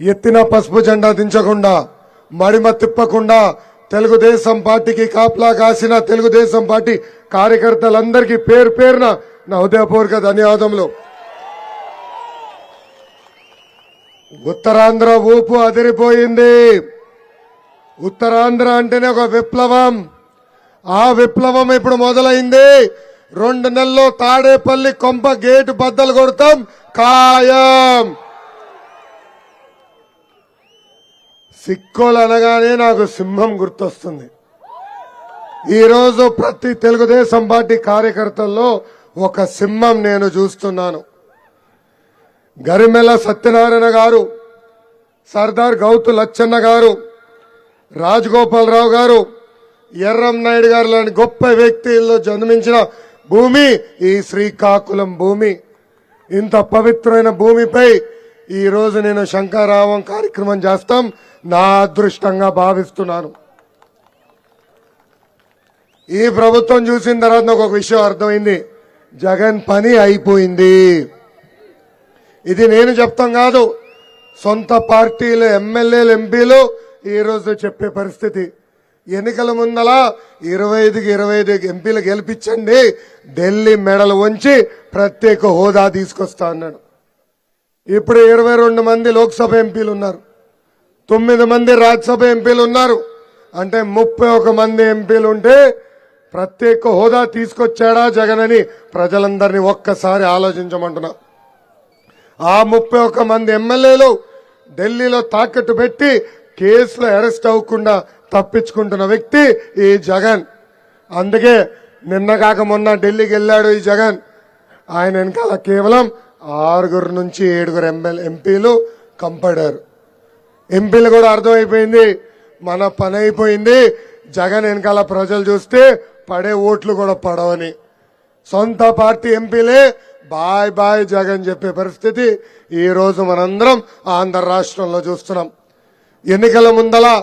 ఎత్తిన పసుపు జెండా దించకుండా మడిమ తిప్పకుండా తెలుగుదేశం పార్టీకి కాపలా కాసిన తెలుగుదేశం పార్టీ కార్యకర్తలందరికీ పేరు పేరున నా హృదయపూర్వక ధన్యవాదములు. ఉత్తరాంధ్ర ఊపు అదిరిపోయింది. ఉత్తరాంధ్ర అంటేనే ఒక విప్లవం. ఆ విప్లవం ఇప్పుడు మొదలైంది. రెండు నెలల్లో తాడేపల్లి కొంప గేటు బద్దలు కొడతాం. ఖాయం! సిక్కోలు అనగానే నాకు సింహం గుర్తొస్తుంది. ఈరోజు ప్రతి తెలుగుదేశం పార్టీ కార్యకర్తల్లో ఒక సింహం నేను చూస్తున్నాను. గరిమెల సత్యనారాయణ గారు సర్దార్ గౌతు లచ్చన్న గారు రాజగోపాలరావు గారు ఎర్రం నాయుడు గారు లాంటి గొప్ప వ్యక్తుల్లో జన్మించిన భూమి ఈ శ్రీకాకుళం భూమి. ఇంత పవిత్రమైన భూమిపై ఈరోజు నేను శంకారావం కార్యక్రమం చేస్తాం. నా అదృష్టంగా భావిస్తున్నాను. ఈ ప్రభుత్వం చూసిన తర్వాత నాకు ఒక విషయం అర్థమైంది. జగన్ పని అయిపోయింది. ఇది నేను చెప్తాం కాదు. సొంత పార్టీలు ఎమ్మెల్యేలు ఎంపీలు ఈరోజు చెప్పే పరిస్థితి. ఎన్నికల ముందల ఇరవై ఐదుకి ఇరవై ఐదు ఎంపీలు గెలిపించండి. ఢిల్లీ మెడలు ఉంచి ప్రత్యేక హోదా తీసుకొస్తా అన్నాడు. ఇప్పుడు ఇరవై రెండు మంది లోక్సభ ఎంపీలు ఉన్నారు. తొమ్మిది మంది రాజ్యసభ ఎంపీలు ఉన్నారు. అంటే ముప్పై ఒక మంది ఎంపీలు ఉంటే ప్రత్యేక హోదా తీసుకొచ్చాడా జగన్ అని ప్రజలందరినీ ఒక్కసారి ఆలోచించమంటున్నా. ఆ ముప్పై ఒక్క మంది ఎమ్మెల్యేలు ఢిల్లీలో తాకట్టు పెట్టి కేసులో అరెస్ట్ అవ్వకుండా తప్పించుకుంటున్న వ్యక్తి ఈ జగన్. అందుకే నిన్న కాక మొన్న ఢిల్లీకి వెళ్ళాడు ఈ జగన్. ఆయన వెనకాల కేవలం ఆరుగురు నుంచి ఏడుగురు ఎమ్మెల్యే ఎంపీలు కంపడారు. ఎంపీలు కూడా అర్థమైపోయింది. మన పని అయిపోయింది. జగన్ వెనకాల ప్రజలు చూస్తే పడే ఓట్లు కూడా పడవని. సొంత పార్టీ ఎంపీలే బాయ్ బాయ్ జగన్ చెప్పే పరిస్థితి ఈ రోజు మనందరం ఆంధ్ర రాష్ట్రంలో చూస్తున్నాం. ఎన్నికల ముందల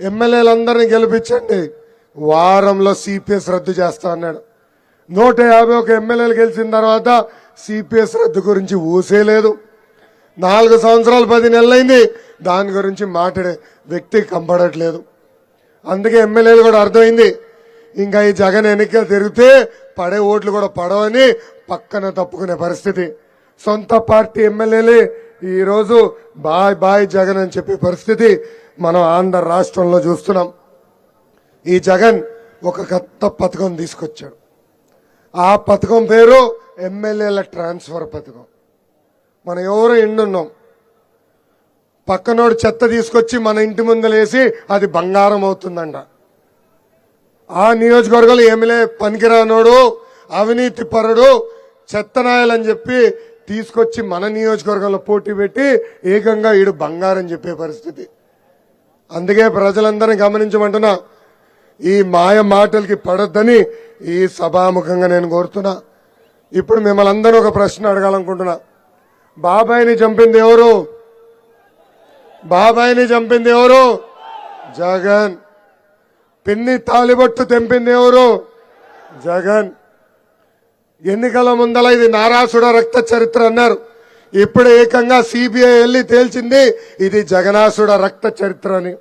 ఎమ్మెల్యేలందరినీ గెలిపించండి. వారంలో సిపిఎస్ రద్దు చేస్తా అన్నాడు. నూట యాభై ఒక ఎమ్మెల్యేలు గెలిచిన తర్వాత సిపిఎస్ రద్దు గురించి ఊసేలేదు. నాలుగు సంవత్సరాలు పది నెలలైంది. దాని గురించి మాట్లాడే వ్యక్తి కంపడట్లేదు అందుకే ఎమ్మెల్యేలు కూడా అర్థమైంది. ఇంకా ఈ జగన్ ఎన్నిక తిరిగితే పడే ఓట్లు కూడా పడవని పక్కన తప్పుకునే పరిస్థితి. సొంత పార్టీ ఎమ్మెల్యేలే ఈరోజు బాయ్ బాయ్ జగన్ అని చెప్పే పరిస్థితి మనం ఆంధ్ర రాష్ట్రంలో చూస్తున్నాం. ఈ జగన్ ఒక కొత్త పథకం తీసుకొచ్చాడు. ఆ పథకం పేరు ఎమ్మెల్యేల ట్రాన్స్ఫర్ పథకం. మనం ఎవరు ఎండున్నాం పక్కనోడు చెత్త తీసుకొచ్చి మన ఇంటి ముందలేసి అది బంగారం అవుతుందంట. ఆ నియోజకవర్గంలో ఏమిలే పనికిరానోడు అవినీతి పరుడు చెత్తనాయాలని చెప్పి తీసుకొచ్చి మన నియోజకవర్గంలో పోటీ పెట్టి ఏకంగా ఈడు బంగారం చెప్పే పరిస్థితి. అందుకే ప్రజలందరినీ గమనించమంటున్నా ఈ మాయ మాటలకి పడొద్దని ఈ సభాముఖంగా నేను కోరుతున్నా. ఇప్పుడు మిమ్మల్ని అందరూ ఒక ప్రశ్న అడగాలనుకుంటున్నా. బాబాయిని చంపింది ఎవరు? బాబాయిని చంపింది ఎవరు? జగన్. పిన్ని తాలిబొట్టు తెంపింది ఎవరు? జగన్. ఎన్నికల ముందల ఇది నారాసుడ రక్త చరిత్ర అన్నారు. ఇప్పుడు ఏకంగా సిబిఐ వెళ్ళి తేల్చింది ఇది జగనాసుడ రక్త చరిత్ర అని.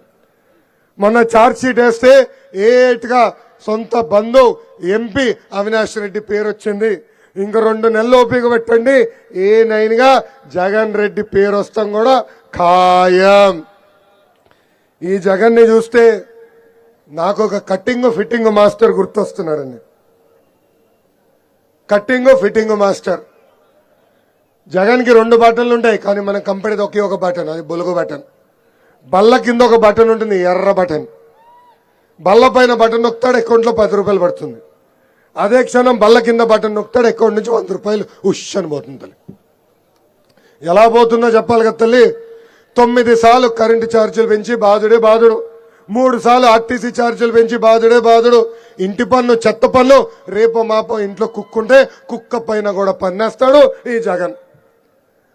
మొన్న ఛార్జ్షీట్ వేస్తే ఏట్గా సొంత బంధు ఎంపీ అవినాష్ రెడ్డి పేరు వచ్చింది ఇంక రెండు నెలలు ఓపిక పెట్టండి. ఏ నైన్గా జగన్ రెడ్డి పేరు వస్తాం కూడా ఖాయం. ఈ జగన్ని చూస్తే నాకు ఒక cutting fitting master గుర్తొస్తున్నారండి. Cutting fitting master. జగన్కి రెండు బటన్లు ఉంటాయి కానీ మన కంపెనీది ఒకే ఒక బటన్ అది బొలుగు బటన్. బల్ల కింద ఒక బటన్ ఉంటుంది ఎర్ర బటన్. బల్ల పైన బటన్ నొక్కుతాడు అకౌంట్లో పది రూపాయలు పడుతుంది. అదే క్షణం బల్ల కింద బటన్ నొక్కుతాడు అకౌంట్ నుంచి వంద రూపాయలు ఉష్ అని పోతుంది తల్లి. ఎలా పోతుందో చెప్పాలి కదా తల్లి. తొమ్మిది సార్లు కరెంటు ఛార్జీలు పెంచి బాధుడే బాధుడు. మూడు సార్లు ఆర్టీసీ ఛార్జీలు పెంచి బాధుడే బాధుడు. ఇంటి పన్ను చెత్త పన్ను రేపు మాపో ఇంట్లో కుక్కుంటే కుక్క పైన కూడా పన్నేస్తాడు ఈ జగన్.